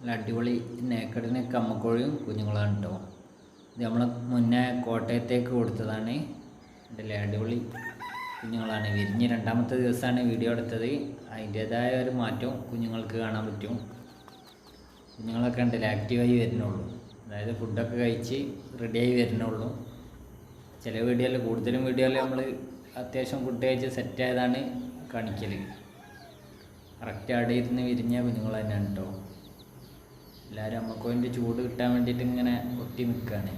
നല്ല അടിപൊളി നേക്കടിന് കമ്മക്കോഴിയും കുഞ്ഞുങ്ങളാണ് കേട്ടോ ഇത് നമ്മൾ മുന്നേ കോട്ടയത്തേക്ക് കൊടുത്തതാണ്. ഇതിലെ അടിപൊളി കുഞ്ഞുങ്ങളാണ്. വിരിഞ്ഞ് രണ്ടാമത്തെ ദിവസമാണ് വീഡിയോ എടുത്തത്. അതിന്റേതായ ഒരു മാറ്റവും കുഞ്ഞുങ്ങൾക്ക് കാണാൻ പറ്റും. കുഞ്ഞുങ്ങളൊക്കെ ഉണ്ടല്ലേ ആക്റ്റീവായി വരുന്നുള്ളൂ. അതായത് ഫുഡൊക്കെ കഴിച്ച് റെഡിയായി വരുന്നുള്ളൂ. ചില വീഡിയോയിൽ കൂടുതലും വീഡിയോയിൽ നമ്മൾ അത്യാവശ്യം ഫുഡ് കഴിച്ച് സെറ്റായതാണ് കാണിക്കൽ കറക്റ്റ് അവിടെ ഇരുന്ന് വിരിഞ്ഞ കുഞ്ഞുങ്ങൾ തന്നെയാണ് കേട്ടോ എല്ലാവരും അമ്മക്കോവിന്റെ ചൂട് കിട്ടാൻ വേണ്ടിയിട്ട് ഇങ്ങനെ ഒട്ടി നിൽക്കുകയാണ്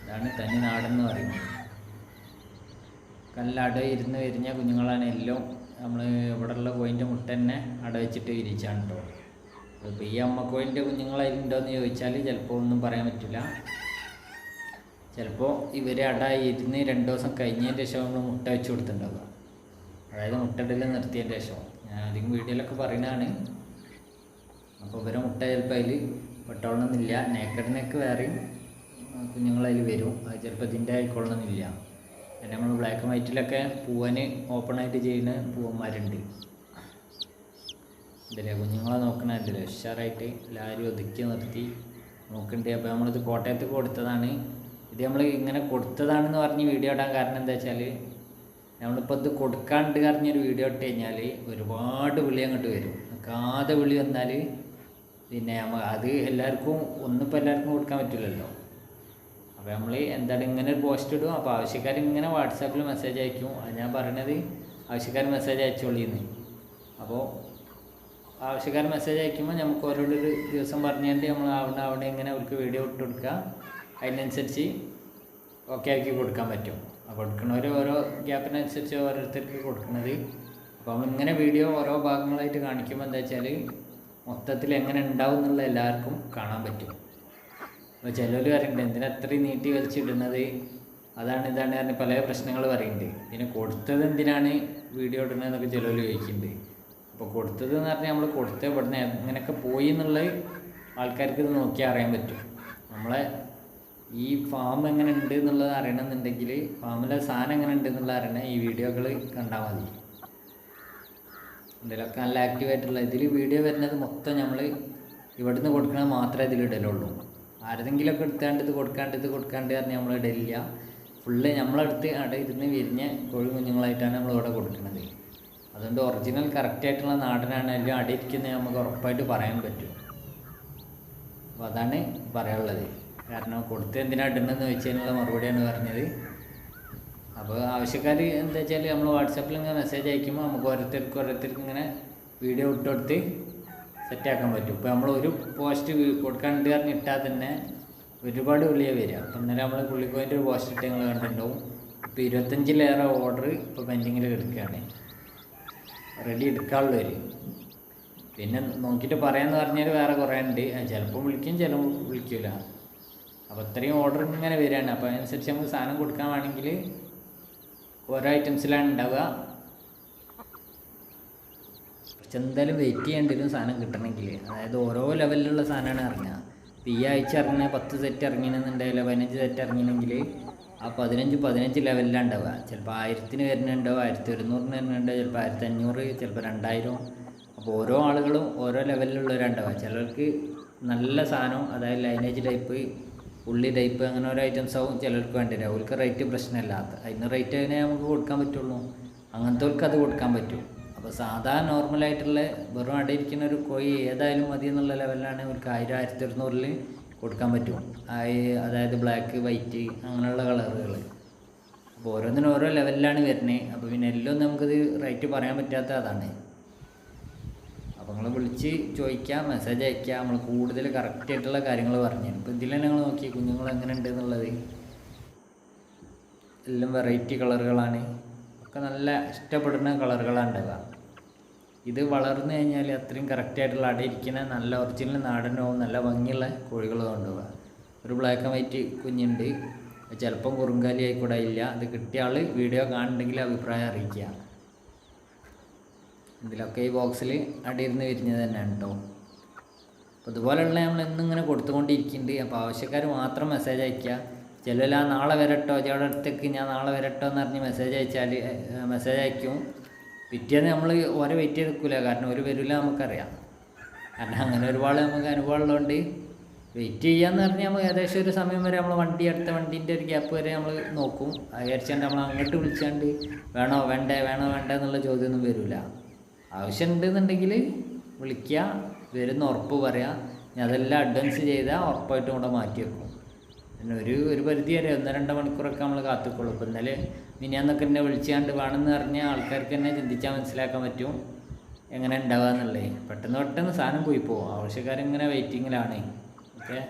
ഇതാണ് തനി നാടെന്ന് പറയുന്നത്. കല്ലട ഇരുന്ന് വിരിഞ്ഞ കുഞ്ഞുങ്ങളാണ് എല്ലാം. നമ്മൾ ഇവിടെയുള്ള കോയിന്റെ മുട്ട തന്നെ അട വെച്ചിട്ട് വിരിച്ചാണ് കേട്ടോ ഇപ്പോൾ ഈ അമ്മക്കോയിന്റെ കുഞ്ഞുങ്ങളതിലുണ്ടോയെന്ന് ചോദിച്ചാൽ ചിലപ്പോൾ ഒന്നും പറയാൻ പറ്റില്ല ചിലപ്പോൾ ഇവർ അട ഇരുന്ന് രണ്ട് ദിവസം കഴിഞ്ഞതിന്റെ ശേഷം നമ്മൾ മുട്ട വെച്ച് കൊടുത്തിട്ടുണ്ടാവുക. അതായത് മുട്ടയിടൽ നിർത്തിയതിന്റെ ശേഷം. ഞാൻ അധികം വീഡിയോയിലൊക്കെ പറയുന്നതാണ്. അപ്പോൾ ഇവരെ മുട്ട ചിലപ്പോൾ അതിൽ വെട്ടോളണമെന്നില്ല നേക്കഡിനൊക്കെ വേറെയും കുഞ്ഞുങ്ങളതിൽ വരും. അത് ചിലപ്പോൾ ഇതിന്റെ ആയിക്കൊള്ളണമെന്നില്ല. പിന്നെ നമ്മൾ ബ്ലാക്ക് ആൻഡ് വൈറ്റിലൊക്കെ പൂവന് ഓപ്പണായിട്ട് ചെയ്യുന്ന പൂവന്മാരുണ്ട്. ഇതിലെ കുഞ്ഞുങ്ങളെ നോക്കണമല്ലോ ഉഷാറായിട്ട് എല്ലാവരും ഒതുക്കി നിർത്തി നോക്കുന്നുണ്ട് അപ്പോൾ നമ്മളിത് കോട്ടയത്ത് കൊടുത്തതാണ്. ഇത് നമ്മൾ ഇങ്ങനെ കൊടുത്തതാണെന്ന് പറഞ്ഞ് വീഡിയോ ഇടാൻ കാരണം എന്താ വെച്ചാൽ നമ്മളിപ്പോൾ ഇത് കൊടുക്കാണ്ട് പറഞ്ഞൊരു വീഡിയോ ഇട്ട് കഴിഞ്ഞാൽ ഒരുപാട് വിളി അങ്ങോട്ട് വരും. നിൽക്കാതെ വിളി വന്നാൽ പിന്നെ അത് എല്ലാവർക്കും ഒന്നിപ്പോൾ എല്ലാവർക്കും കൊടുക്കാൻ പറ്റില്ലല്ലോ. അപ്പോൾ നമ്മൾ എന്താണ് ഇങ്ങനെ ഒരു പോസ്റ്റ് ഇടും. അപ്പോൾ ആവശ്യക്കാർ ഇങ്ങനെ വാട്സാപ്പിൽ മെസ്സേജ് അയക്കും. അത് ഞാൻ പറയണത് ആവശ്യക്കാർ മെസ്സേജ് അയച്ചോളിന്ന്. അപ്പോൾ ആവശ്യക്കാർ മെസ്സേജ് അയക്കുമ്പോൾ നമുക്ക് ഓരോരു ദിവസം പറഞ്ഞുകൊണ്ട് നമ്മൾ അവിടെ അവിടെ ഇങ്ങനെ അവർക്ക് വീഡിയോ ഇട്ട് കൊടുക്കുക. അതിനനുസരിച്ച് ഓക്കെ ആക്കി കൊടുക്കാൻ പറ്റും. അപ്പോൾ കൊടുക്കുന്നവർ ഓരോ ഗ്യാപ്പിനനുസരിച്ച് ഓരോരുത്തർക്ക് കൊടുക്കുന്നത്. അപ്പോൾ നമ്മൾ ഇങ്ങനെ വീഡിയോ ഓരോ ഭാഗങ്ങളായിട്ട് കാണിക്കുമ്പോൾ എന്താ വെച്ചാൽ മൊത്തത്തിൽ എങ്ങനെ ഉണ്ടാവും എന്നുള്ള എല്ലാവർക്കും കാണാൻ പറ്റും. അപ്പോൾ ചിലർ പറയുന്നുണ്ട് എന്തിനാ അത്രയും നീട്ടി വലിച്ചിടുന്നത്? അതാണ് ഇതാണ് പറഞ്ഞ് പല പ്രശ്നങ്ങൾ പറയുന്നുണ്ട് പിന്നെ കൊടുത്തത് എന്തിനാണ് വീഡിയോ ഇടുന്നതെന്നൊക്കെ ചിലർ ചോദിക്കുന്നുണ്ട് അപ്പോൾ കൊടുത്തത് എന്ന് പറഞ്ഞാൽ നമ്മൾ കൊടുത്ത ഇവിടുന്ന് എങ്ങനെയൊക്കെ പോയി എന്നുള്ളത് ആൾക്കാർക്ക് ഇത് നോക്കിയാൽ അറിയാൻ പറ്റും. നമ്മളെ ഈ ഫാം എങ്ങനെ ഉണ്ട് എന്നുള്ളത് അറിയണമെന്നുണ്ടെങ്കിൽ ഫാമിലെ സാധനം എങ്ങനെ ഉണ്ട് എന്നുള്ളത് അറിയണം ഈ വീഡിയോകൾ കണ്ടാൽ മതി. ഇതിലൊക്കെ നല്ല ആക്റ്റീവായിട്ടുള്ള ഇതിൽ വീഡിയോ വരുന്നത് മൊത്തം നമ്മൾ ഇവിടുന്ന് കൊടുക്കണത് മാത്രമേ ഇടലുള്ളൂ. ഒക്കെ എടുത്താണ്ട് ഇത് കൊടുക്കാണ്ട് ഇത് കൊടുക്കാണ്ട് പറഞ്ഞ് നമ്മൾ ഇടലില്ല. ഫുള്ള് നമ്മളെടുത്ത് അവിടെ ഇരുന്ന് വിരിഞ്ഞ കോഴി കുഞ്ഞുങ്ങളായിട്ടാണ് നമ്മൾ ഇവിടെ കൊടുക്കുന്നത് അതുകൊണ്ട് ഒറിജിനൽ കറക്റ്റായിട്ടുള്ള നാടനാണ് എല്ലാം അവിടെ ഇരിക്കുന്നത് നമുക്ക് ഉറപ്പായിട്ട് പറയാൻ പറ്റും. അപ്പോൾ അതാണ് പറയാനുള്ളത്. കാരണം കൊടുത്ത് എന്തിനാണ് ഇടുന്നതെന്ന് ചോദിച്ചതിനുള്ള മറുപടിയാണ് പറഞ്ഞത്. അപ്പോൾ ആവശ്യക്കാർ എന്താ വെച്ചാൽ നമ്മൾ വാട്സപ്പിൽ ഇങ്ങനെ മെസ്സേജ് അയക്കുമ്പോൾ നമുക്ക് ഓരോരുത്തർക്ക് ഓരോരുത്തർക്ക് ഇങ്ങനെ വീഡിയോ ഇട്ടുകൊടുത്ത് സെറ്റാക്കാൻ പറ്റും. ഇപ്പോൾ നമ്മൾ ഒരു പോസ്റ്റ് കൊടുക്കാണ്ട് പറഞ്ഞ് ഇട്ടാൽ തന്നെ ഒരുപാട് വിളിയെ വരിക. അപ്പം ഇന്നലെ നമ്മൾ പുള്ളിക്കോയിന്റെ ഒരു പോസ്റ്റ് ഇട്ട് ഞങ്ങൾ കണ്ടിട്ടുണ്ടാവും. ഇപ്പോൾ ഇരുപത്തഞ്ചിലേറെ ഓർഡർ ഇപ്പോൾ പെൻഡിങ്ങിൽ കിടക്കുകയാണ് റെഡി എടുക്കാനുള്ളവർ പിന്നെ നോക്കിയിട്ട് പറയാമെന്ന് പറഞ്ഞാൽ വേറെ കുറേ ഉണ്ട്. ചിലപ്പോൾ വിളിക്കും ചിലപ്പോൾ വിളിക്കില്ല അപ്പോൾ ഇത്രയും ഓർഡർ ഇങ്ങനെ വരികയാണ്. അപ്പോൾ അതിനനുസരിച്ച് നമുക്ക് സാധനം കൊടുക്കാൻ വേണമെങ്കിൽ ഓരോ ഐറ്റംസിലാണ് ഉണ്ടാവുക. പക്ഷെ എന്തായാലും വെയിറ്റ് ചെയ്യേണ്ടി വരും സാധനം കിട്ടണമെങ്കിൽ അതായത് ഓരോ ലെവലിലുള്ള സാധനമാണ് ഇറങ്ങുക. ഇപ്പോൾ ഈ ആഴ്ച ഇറങ്ങുന്ന പത്ത് സെറ്റ് ഇറങ്ങിയെന്നുണ്ടെങ്കിൽ പതിനഞ്ച് സെറ്റ് ഇറങ്ങിയെങ്കിൽ ആ പതിനഞ്ച് പതിനഞ്ച് ലെവലിലാണ് ഉണ്ടാവുക. ചിലപ്പോൾ ആയിരത്തിന് വരുന്നുണ്ടാവും ആയിരത്തി ഒരുന്നൂറിന് വരുന്നുണ്ടാവും ചിലപ്പോൾ ആയിരത്തി അഞ്ഞൂറ് ചിലപ്പോൾ രണ്ടായിരം. അപ്പോൾ ഓരോ ആളുകളും ഓരോ ലെവലിലുള്ളവരുണ്ടാവുക ചിലർക്ക് നല്ല സാധനം അതായത് ലൈനേജ് ടൈപ്പ് ഉള്ളി ടൈപ്പ് അങ്ങനെ ഓരോ ഐറ്റംസ് ആവും. ചിലർക്ക് വേണ്ടില്ല അവർക്ക് റേറ്റ് പ്രശ്നമില്ല. അതിന് റേറ്റ് തന്നെ നമുക്ക് കൊടുക്കാൻ പറ്റുള്ളൂ. അങ്ങനത്തെവർക്ക് അത് കൊടുക്കാൻ പറ്റും. അപ്പോൾ സാധാ നോർമലായിട്ടുള്ള വെറും അടയിരിക്കുന്ന ഒരു കോഴി ഏതായാലും മതി എന്നുള്ള ലെവലിലാണ് അവർക്ക് ആയിരം ആയിരത്തി ഒരുന്നൂറിൽ കൊടുക്കാൻ പറ്റും. അതായത് ബ്ലാക്ക് വൈറ്റ് അങ്ങനെയുള്ള കളറുകൾ അപ്പോൾ ഓരോന്നിനും ഓരോ ലെവലിലാണ് വരുന്നത്. അപ്പോൾ പിന്നെ എല്ലാം നമുക്കിത് റേറ്റ് പറയാൻ പറ്റാത്ത അതാണ്. അപ്പോൾ നിങ്ങൾ വിളിച്ച് ചോദിക്കുക മെസ്സേജ് അയക്കുക നമ്മൾ കൂടുതൽ കറക്റ്റ് ആയിട്ടുള്ള കാര്യങ്ങൾ പറഞ്ഞു. ഇപ്പോൾ ഇതിൽ തന്നെ നിങ്ങൾ നോക്കി കുഞ്ഞുങ്ങൾ എങ്ങനെ ഉണ്ട് എന്നുള്ളത്. എല്ലാം വെറൈറ്റി കളറുകളാണ് ഒക്കെ നല്ല ഇഷ്ടപ്പെടുന്ന കളറുകളാണ് ഉണ്ടാവുക ഇത് വളർന്നു കഴിഞ്ഞാൽ അത്രയും കറക്റ്റ് ആയിട്ടുള്ള അട ഇരിക്കുന്ന നല്ല ഒറിജിനൽ നാടനവും നല്ല ഭംഗിയുള്ള കോഴികളും കൊണ്ടുപോവുക ഒരു ബ്ലാക്ക് ആൻഡ് വൈറ്റ് കുഞ്ഞുണ്ട്. ചിലപ്പം കുറുങ്കാലി ആയിക്കൂടെ ഇല്ല. അത് കിട്ടിയ ആൾ വീഡിയോ കാണുന്നുണ്ടെങ്കിൽ അഭിപ്രായം അറിയിക്കുക. ഇതിലൊക്കെ ഈ ബോക്സിൽ അടിയിരുന്ന് വിരിഞ്ഞത് തന്നെയാണ് കേട്ടോ അപ്പോൾ ഇതുപോലെയുള്ള നമ്മൾ എന്നിങ്ങനെ ഇങ്ങനെ കൊടുത്തുകൊണ്ടിരിക്കുന്നുണ്ട് അപ്പോൾ ആവശ്യക്കാർ മാത്രം മെസ്സേജ് അയക്കുക ചിലവിൽ ആ നാളെ വരട്ടോ ചേട്ടന്റെ അടുത്തേക്ക് ഞാൻ നാളെ വരട്ടോ എന്ന് പറഞ്ഞ് മെസ്സേജ് അയച്ചാൽ മെസ്സേജ് അയക്കും. പിറ്റേന്ന് നമ്മൾ ഓരോ വെയിറ്റ് എടുക്കില്ല കാരണം ഒരു വരില്ല നമുക്കറിയാം. കാരണം അങ്ങനെ ഒരുപാട് നമുക്ക് അനുഭവം ഉള്ളതുകൊണ്ട് വെയിറ്റ് ചെയ്യാന്ന് പറഞ്ഞാൽ നമ്മൾ ഏകദേശം ഒരു സമയം വരെ നമ്മൾ വണ്ടി അടുത്ത വണ്ടീന്റെ ഒരു ഗ്യാപ്പ് വരെ നമ്മൾ നോക്കും. വിചാരിച്ചാണ്ട് നമ്മൾ അങ്ങോട്ട് വിളിച്ചാണ്ട് വേണോ വേണ്ടേ വേണോ വേണ്ടേ എന്നുള്ള ചോദ്യമൊന്നും വരില്ല ആവശ്യമുണ്ടെന്നുണ്ടെങ്കിൽ വിളിക്കുക വരുന്ന ഉറപ്പ് പറയാം. ഞാൻ അതെല്ലാം അഡ്വാൻസ് ചെയ്താൽ ഉറപ്പായിട്ടും കൂടെ മാറ്റി വെക്കും. പിന്നെ ഒരു ഒരു പരിധി വരെ ഒന്ന് രണ്ട് മണിക്കൂറൊക്കെ നമ്മൾ കാത്തുക്കൊള്ളും. ഇപ്പം ഇന്നലെ മിനിയാന്നൊക്കെ എന്നെ വിളിച്ചാണ്ട് വേണമെന്ന് പറഞ്ഞാൽ ആൾക്കാർക്ക് തന്നെ ചിന്തിച്ചാൽ മനസ്സിലാക്കാൻ പറ്റും. എങ്ങനെ ഉണ്ടാവുക എന്നുള്ളത് പെട്ടെന്ന് പെട്ടെന്ന് സാധനം പോയി പോകും ആവശ്യക്കാരിങ്ങനെ വെയിറ്റിങ്ങിലാണ് ഓക്കെ?